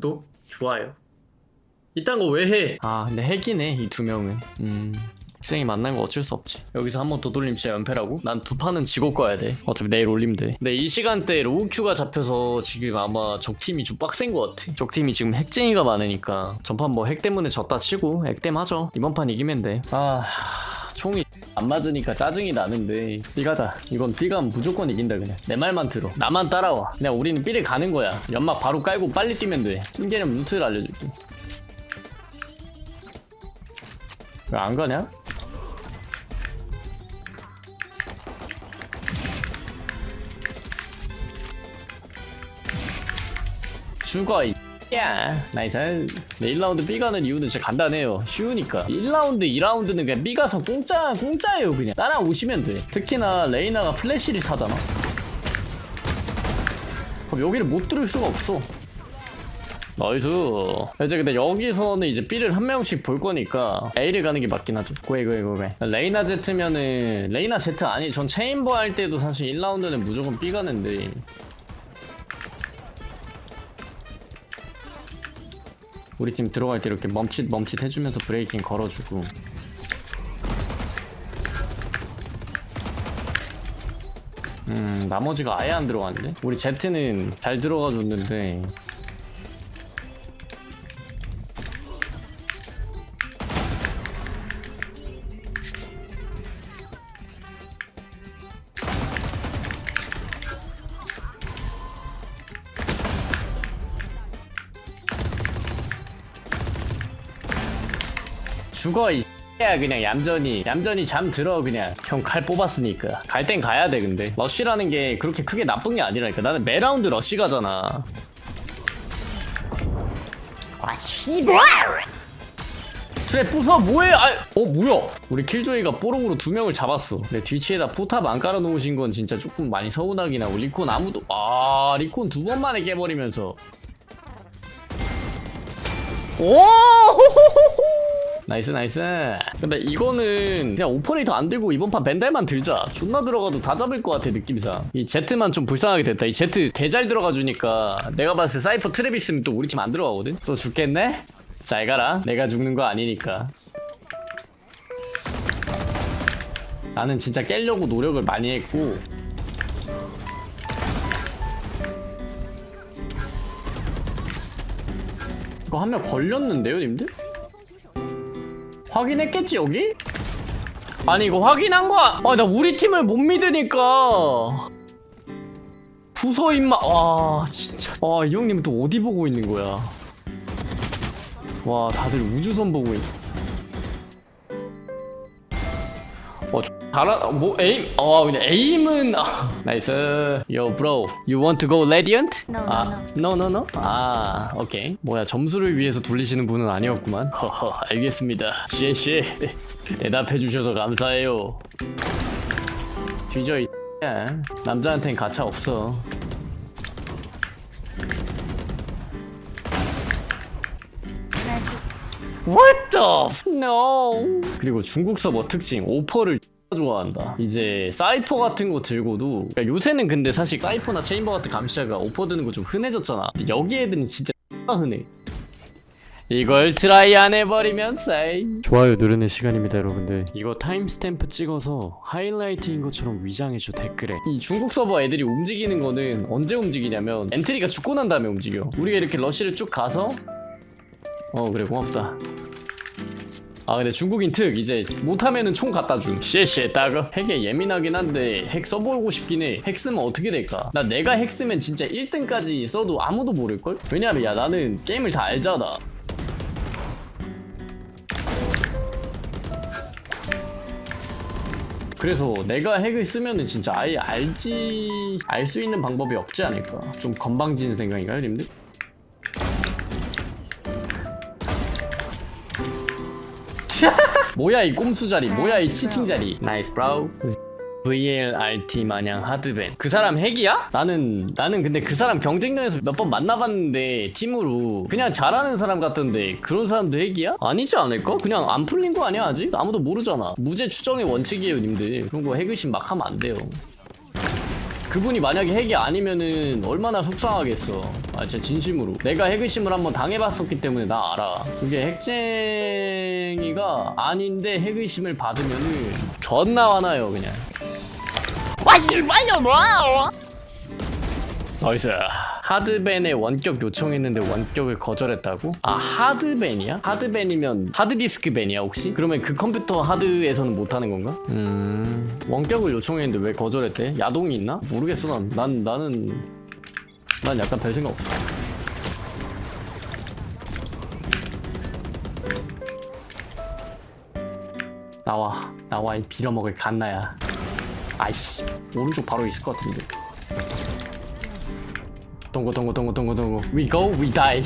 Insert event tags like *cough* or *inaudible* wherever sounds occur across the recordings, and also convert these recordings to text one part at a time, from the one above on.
구독, 좋아요. 이딴 거 왜 해? 아 근데 핵이네 이 두 명은. 음. 쌩이 만난 거 어쩔 수 없지. 여기서 한 번 더 돌림 진짜 연패라고? 난 두 판은 지고 꺼야 돼. 어차피 내일 올리면 돼. 근데 이 시간대에 로우큐가 잡혀서 지금 아마 적팀이 좀 빡센 것 같아. 적팀이 지금 핵쟁이가 많으니까 전판 뭐 핵 때문에 졌다 치고 핵댐 하죠. 이번 판 이기면 돼. 아 총이 안 맞으니까 짜증이 나는데. B 가자. 이건 B가 무조건 이긴다 그냥. 내 말만 들어. 나만 따라와. 그냥 우리는 B를 가는 거야. 연막 바로 깔고 빨리 뛰면 돼. 찐개는 루트를 알려줄게. 왜 안 가냐? 죽어 이 야, 나이스. 네, 1라운드 B 가는 이유는 진짜 간단해요. 쉬우니까. 1라운드, 2라운드는 그냥 B 가서 공짜, 공짜예요, 그냥. 따라오시면 돼. 특히나 레이나가 플래시를 사잖아. 그럼 여기를 못 들을 수가 없어. 나이스. 이제 근데 여기서는 이제 B를 한 명씩 볼 거니까 A를 가는 게 맞긴 하죠. 고해, 고해, 고해. 레이나 Z면은, 레이나 Z 아니, 전 체인버 할 때도 사실 1라운드는 무조건 B 가는데. 우리 팀 들어갈 때 이렇게 멈칫 멈칫 해주면서 브레이킹 걸어주고. 음 나머지가 아예 안 들어갔는데? 우리 Z는 잘 들어가 줬는데 죽어 이 야. 그냥 얌전히 얌전히 잠 들어. 그냥 형 칼 뽑았으니까. 갈 땐 가야 돼 근데. 러쉬라는 게 그렇게 크게 나쁜 게 아니라니까. 나는 매 라운드 러쉬 가잖아. 아 씨발! 트랩 부숴 뭐해? 아, 어 뭐야? 우리 킬조이가 뽀록으로 두 명을 잡았어. 내 뒤치에다 포탑 안 깔아놓으신 건 진짜 조금 많이 서운하긴 하고. 리콘 아무도 아 리콘 두 번 만에 깨버리면서. 오 나이스 나이스. 근데 이거는 그냥 오퍼레이터 안 들고 이번 판 벤달만 들자. 존나 들어가도 다 잡을 것 같아 느낌상. 이 Z만 좀 불쌍하게 됐다. 이 Z 개잘 들어가 주니까 내가 봤을 때 사이퍼 있으면 또 우리 팀 안 들어가거든? 또 죽겠네? 잘 가라. 내가 죽는 거 아니니까. 나는 진짜 깰려고 노력을 많이 했고. 이거 한 명 걸렸는데요 님들? 확인했겠지 여기? 아니 이거 확인한 거야 아나 우리 팀을 못 믿으니까. 부서 임마 와 진짜. 와이 형님은 또 어디 보고 있는 거야? 와 다들 우주선 보고 있 잘하 뭐 에임 아 그냥 에임은 아, 나이스. Yo bro you want to go radiant? No, no, 아, no. no no 아 오케이 뭐야 점수를 위해서 돌리시는 분은 아니었구만. *laughs* 허허 알겠습니다. 시에시 대답해 주셔서 감사해요. 뒤져 이 야. 남자한텐 가차 없어. What the f- no. 그리고 중국 서버 특징? 오퍼를 좋아한다. 이제 사이퍼 같은 거 들고도 그러니까 요새는 근데 사실 사이퍼나 체인버 같은 감시자가 오퍼 드는 거 좀 흔해졌잖아. 근데 여기 애들은 진짜 흔해. 이걸 트라이 안 해버리면 사이 좋아요 누르는 시간입니다 여러분들 이거 타임스탬프 찍어서 하이라이트인 것처럼 위장해줘 댓글에 이 중국 서버 애들이 움직이는 거는 언제 움직이냐면 엔트리가 죽고 난 다음에 움직여 우리가 이렇게 러쉬를 쭉 가서 어 그래 고맙다 아 근데 중국인 특 이제 못하면은 총 갖다 줌. 쉐쉐 따가 핵에 예민하긴 한데 핵 써보고 싶긴 해핵 쓰면 어떻게 될까? 나 내가 핵 쓰면 진짜 1등까지 써도 아무도 모를걸? 왜냐면 야 나는 게임을 다 알잖아. 그래서 내가 핵을 쓰면은 진짜 아예 알지 알 수 있는 방법이 없지 않을까? 좀 건방진 생각인가요 님들? *laughs* 뭐야 이 꼼수 자리. 뭐야 이 치팅 자리. 나이스 브라우. VLRT 마냥 하드밴. 그 사람 핵이야? 나는 나는 근데 그 사람 경쟁전에서 몇 번 만나봤는데 팀으로. 그냥 잘하는 사람 같던데 그런 사람도 핵이야? 아니지 않을까? 그냥 안 풀린 거 아니야 아직? 아무도 모르잖아. 무죄 추정의 원칙이에요 님들. 그런 거 핵의심 막 하면 안 돼요 그분이 만약에 핵이 아니면은 얼마나 속상하겠어. 아 진짜 진심으로. 내가 핵의심을 한번 당해봤었기 때문에 나 알아. 그게 핵쟁이가 아닌데 핵의심을 받으면은 존나 화나요 그냥. 나이스 하드밴에 원격 요청했는데 원격을 거절했다고? 아 하드밴이야? 하드밴이면 하드디스크 밴이야 혹시? 그러면 그 컴퓨터 하드에서는 못하는 건가? 음 원격을 요청했는데 왜 거절했대? 야동이 있나? 모르겠어 난, 난 나는 난 약간 별 생각 없어 나와 나와 이 빌어먹을 갓나야 아이씨 오른쪽 바로 있을 것 같은데 동고 동고 동고 동고 동고. We go we die.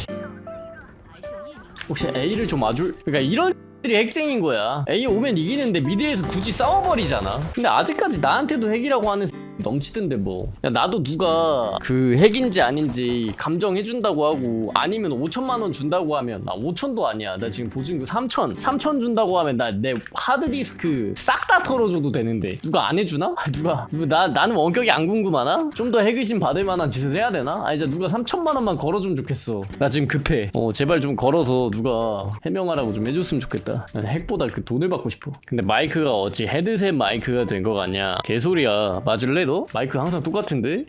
혹시 A를 좀 와줄? 그러니까 이런 들이 핵쟁인 거야. A 오면 이기는데 미드에서 굳이 싸워버리잖아. 근데 아직까지 나한테도 핵이라고 하는 넘치던데 뭐. 야, 나도 누가 그 핵인지 아닌지 감정해준다고 하고 아니면 5천만 원 준다고 하면 나 5천도 아니야. 나 지금 보증금 3천 3천 준다고 하면 나 내 하드디스크 싹 다 털어줘도 되는데. 누가 안 해주나? 누가? 누가 나, 나는 원격이 안 궁금하나? 좀 더 핵의심 받을 만한 짓을 해야 되나? 아 이제 누가 3천만 원만 걸어주면 좋겠어. 나 지금 급해. 어 제발 좀 걸어서 누가 해명하라고 좀 해줬으면 좋겠다. 난 핵보다 그 돈을 받고 싶어. 근데 마이크가 어찌 헤드셋 마이크가 된 거 같냐? 개소리야. 맞을래 너? 마이크 항상 똑같은데?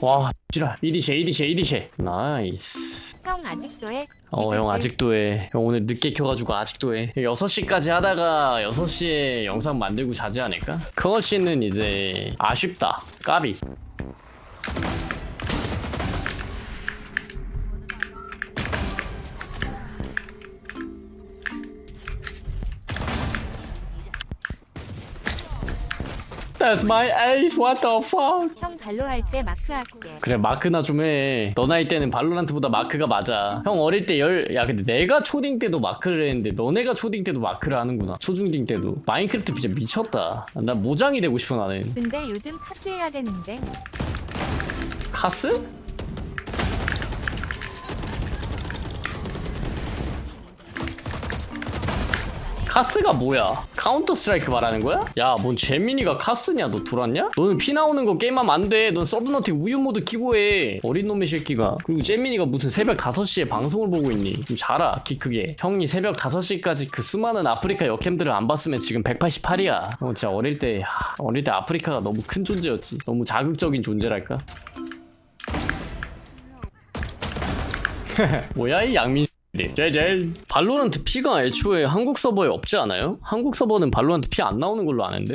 와 지랄 이리쉐 이리쉐 이리쉐 나이스 형 아직도 해? 어 형 아직도 해. 형 오늘 늦게 켜가지고 아직도 해. 6시까지 하다가 6시에 영상 만들고 자지 않을까? 크러쉬는 이제 아쉽다. 까비. That's my ace. What the fuck? 형 발로 할 때 마크 할게. 그래 마크나 좀 해. 너 나이 때는 발로란트보다 마크가 맞아. 형 어릴 때 열, 야 근데 내가 초딩 때도 마크를 했는데 너네가 초딩 때도 마크를 하는구나. 초중딩 때도. 마인크래프트 진짜 미쳤다. 나 모장이 되고 싶어 나는. 근데 요즘 카스 해야 되는데 카스? 카스가 뭐야? 카운터 스트라이크 말하는 거야? 야, 뭔 재민이가 카스냐? 너 돌았냐? 너는 피 나오는 거 게임하면 안 돼. 넌 서든어택 우유 모드 키고 해. 어린 놈의 새끼가. 그리고 재민이가 무슨 새벽 5시에 방송을 보고 있니? 좀 자라, 키 크게. 형이 새벽 5시까지 그 수많은 아프리카 역캠들을 안 봤으면 지금 188이야. 어, 진짜 어릴 때, 하, 어릴 때 아프리카가 너무 큰 존재였지. 너무 자극적인 존재랄까? *laughs* 뭐야 이 양민 제제 발로란트 피가 애초에 한국 서버에 없지 않아요? 한국 서버는 발로란트 피안 나오는 걸로 아는데?